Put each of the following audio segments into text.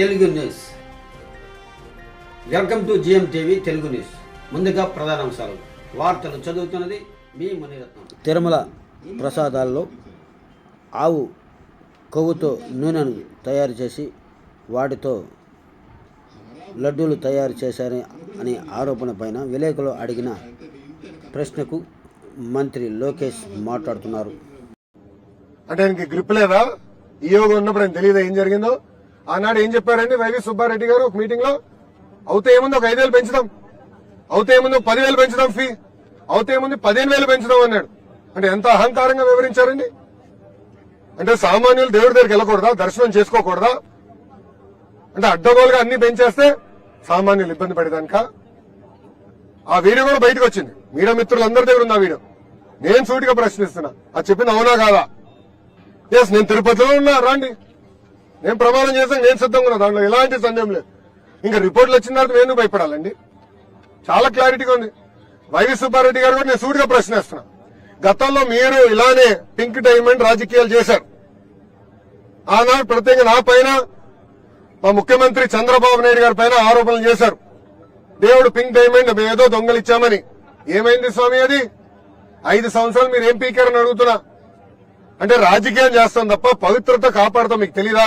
Telugu news. Welcome to GM TV Telugu news. ముందుగా ప్రధానాంశాలు వార్తలు చదువుతున్నది మీ మునిరత్నం. తిరుమల ప్రసాదాల్లో ఆవు కొవ్వుతో నూనెను తయారు చేసి వాటితో లడ్డూలు తయారు చేశారని అనే ఆరోపణ పైన విలేకరులు అడిగిన ప్రశ్నకు మంత్రి లోకేష్ మాట్లాడుతున్నారు. అంటే ఆయనకి గ్రిప్ లేదా? ఈయోగా ఉన్నప్పుడు ఆయన తెలియదా? ఏం జరిగిందో? ఆనాడు ఏం చెప్పారండి వైవి సుబ్బారెడ్డి గారు ఒక మీటింగ్లో? అవుతే ఏముంది ఒక ఐదు పెంచుదాం. అవుతే ఏముంది ఒక పదివేలు పెంచుదాం ఫీ అవుతే ఏముంది పదిహేను వేలు పెంచుదాం అన్నాడు. అంటే ఎంత అహంకారంగా వివరించారండి? అంటే సామాన్యులు దేవుడి దగ్గరికి వెళ్ళకూడదా? దర్శనం చేసుకోకూడదా? అంటే అడ్డగోలుగా అన్ని పెంచేస్తే సామాన్యులు ఇబ్బంది పడేదానిక? ఆ వీడియో కూడా బయటకు వచ్చింది. మీడియా మిత్రులందరి దగ్గర ఉంది ఆ వీడియో. నేను సూటిగా ప్రశ్నిస్తున్నా. అది చెప్పింది అవునా కాదా? ఎస్ నేను తిరుపతిలో ఉన్నా. రండి. నేను ప్రమాణం చేశాను నేను సిద్ధంగా ఉన్నా. దాంట్లో ఎలాంటి సందేహం లేదు. ఇంకా రిపోర్ట్లు వచ్చిన తర్వాత నేను భయపడాలండి. చాలా క్లారిటీగా ఉంది. వైవి సుబ్బారెడ్డి గారు కూడా నేను సూటిగా ప్రశ్నిస్తున్నా. గతంలో మీరు ఇలానే పింక్ డైమండ్ రాజకీయాలు చేశారు. ఆనాడు ప్రత్యేకంగా నా పైన మా ముఖ్యమంత్రి చంద్రబాబు నాయుడు గారి పైన ఆరోపణలు చేశారు. దేవుడు పింక్ డైమండ్ ఏదో దొంగలిచ్చామని. ఏమైంది స్వామి అది? ఐదు సంవత్సరాలు మీరు ఏం పీకారని అడుగుతున్నా? అంటే రాజకీయం చేస్తాం తప్ప పవిత్రత కాపాడతాం మీకు తెలియదా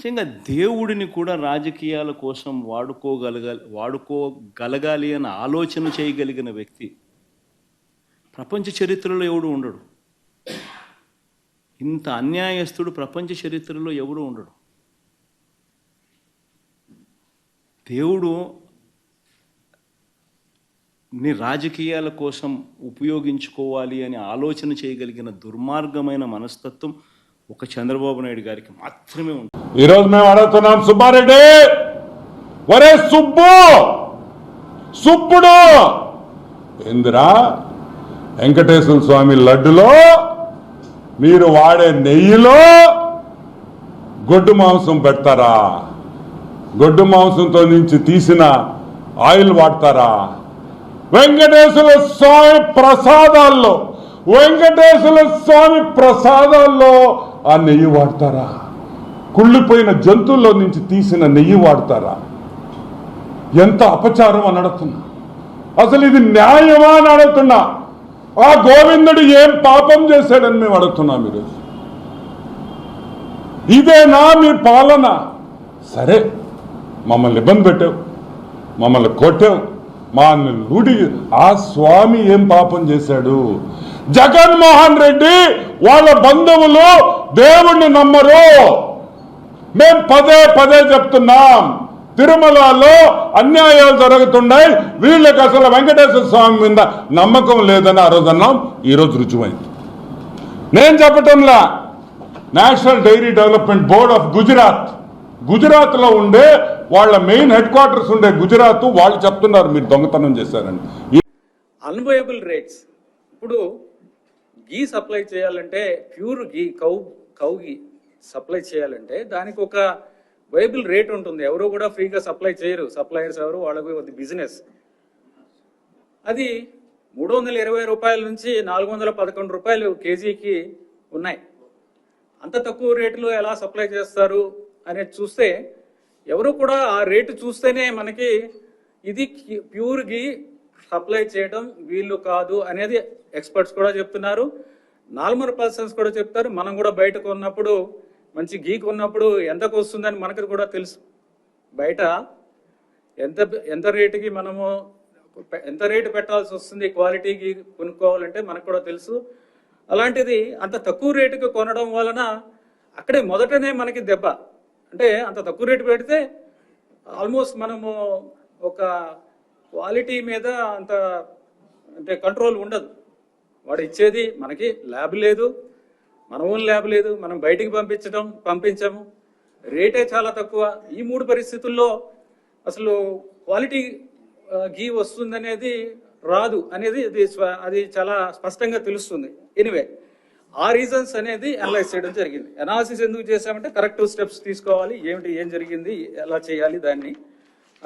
నిజంగా దేవుడిని కూడా రాజకీయాల కోసం వాడుకోగలగాలి వాడుకోగలగాలి అని ఆలోచన చేయగలిగిన వ్యక్తి ప్రపంచ చరిత్రలో ఎవడు ఉండడు. ఇంత అన్యాయస్తుడు ప్రపంచ చరిత్రలో ఎవడు ఉండడు. దేవుడు ని రాజకీయాల కోసం ఉపయోగించుకోవాలి అని ఆలోచన చేయగలిగిన దుర్మార్గమైన మనస్తత్వం ఒక చంద్రబాబు నాయుడు గారికి మాత్రమే ఉంటుంది. ఈరోజు మేము అడుగుతున్నాం సుబ్బారెడ్డి! ఒరే సుబ్బు! సుబ్బుడు! ఇందిరా వెంకటేశ్వర స్వామి లడ్డులో మీరు వాడే నెయ్యిలో గొడ్డు మాంసం పెడతారా? గొడ్డు మాంసంతో నుంచి తీసిన ఆయిల్ వాడతారా? వెంకటేశ్వర స్వామి ప్రసాదాల్లో వెంకటేశ్వర స్వామి ప్రసాదాల్లో ఆ నెయ్యి వాడతారా? కుళ్ళిపోయిన జంతువుల్లో నుంచి తీసిన నెయ్యి వాడతారా? ఎంత అపచారం అని అడుగుతున్నా. అసలు ఇది న్యాయమా అని అడుగుతున్నా. ఆ గోవిందుడు ఏం పాపం చేశాడని మేము అడుగుతున్నాం మీరు. ఇదేనా మీ పాలన? సరే మమ్మల్ని ఇబ్బంది పెట్టావు మమ్మల్ని కొట్టావు మా లూడి. ఆ స్వామి ఏం పాపం చేశాడు? జగన్మోహన్ రెడ్డి వాళ్ళ బంధువులు దేవుణ్ణి నమ్మరు. మేం పదే పదే చెప్తున్నాం. తిరుమలలో అన్యాయాలు జరుగుతున్నాయి. వీళ్ళకి అసలు వెంకటేశ్వర స్వామి మీద నమ్మకం లేదని ఆ రోజు అన్నాం. ఈరోజు రుజువైంది. నేను చెప్పటంలా national dairy development board of Gujarat గుజరాత్లో ఉండే వాళ్ళ మెయిన్ హెడ్ క్వార్టర్స్ ఉండే గుజరాత్ వాళ్ళు చెప్తున్నారు మీరు దొంగతనం చేశారని. అన్వయబుల్ రేట్స్ ఇప్పుడు గీ సప్లై చేయాలంటే ప్యూర్ గీ కౌ కౌగి సప్లై చేయాలంటే దానికి ఒక వైబుల్ రేట్ ఉంటుంది. ఎవరు కూడా ఫ్రీగా సప్లై చేయరు. సప్లయర్స్ ఎవరు వాళ్ళకి అది బిజినెస్. అది మూడు వందల ఇరవై రూపాయల నుంచి నాలుగు వందల పదకొండు రూపాయలు కేజీకి ఉన్నాయి. అంత తక్కువ రేటులో ఎలా సప్లై చేస్తారు అనేది చూస్తే ఎవరు కూడా ఆ రేటు చూస్తేనే మనకి ఇది ప్యూర్ గీ సప్లై చేయడం వీళ్ళు కాదు అనేది ఎక్స్పర్ట్స్ కూడా చెప్తున్నారు. నార్మల్ పర్సన్స్ కూడా చెప్తారు. మనం కూడా బయట కొన్నప్పుడు మంచి గీ కొన్నప్పుడు ఎంతకు వస్తుందని మనకు కూడా తెలుసు. బయట ఎంత ఎంత రేటుకి మనము ఎంత రేటు పెట్టాల్సి వస్తుంది క్వాలిటీకి కొనుక్కోవాలంటే మనకు కూడా తెలుసు. అలాంటిది అంత తక్కువ రేటుకి కొనడం వలన అక్కడే మొదటనే మనకి దెబ్బ. అంటే అంత తక్కువ రేటు పెడితే ఆల్మోస్ట్ మనము ఒక క్వాలిటీ మీద అంత అంటే కంట్రోల్ ఉండదు. వాడు ఇచ్చేది మనకి ల్యాబ్ లేదు మన ఓన్ ల్యాబ్ లేదు మనం బయటికి పంపించడం పంపించము. రేటే చాలా తక్కువ. ఈ మూడు పరిస్థితుల్లో అసలు క్వాలిటీ గీ వస్తుందనేది రాదు అనేది అది అది చాలా స్పష్టంగా తెలుస్తుంది. ఎనివే ఆ రీజన్స్ అనేది అనలైజ్ చేయడం జరిగింది. అనాలిసిస్ ఎందుకు చేసామంటే కరెక్ట్ స్టెప్స్ తీసుకోవాలి. ఏమిటి ఏం జరిగింది ఎలా చేయాలి దాన్ని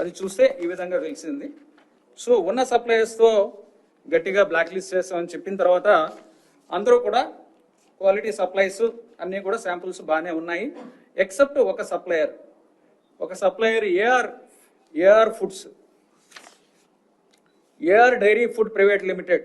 అది చూస్తే ఈ విధంగా తెలిసింది. సో ఉన్న సప్లయర్స్తో గట్టిగా బ్లాక్ లిస్ట్ చేస్తామని చెప్పిన తర్వాత అందరూ కూడా క్వాలిటీ సప్లైస్ అన్నీ కూడా శాంపుల్స్ బాగానే ఉన్నాయి. ఎక్సెప్ట్ ఒక సప్లయర్ ఒక supplier AR AR foods AR dairy food private limited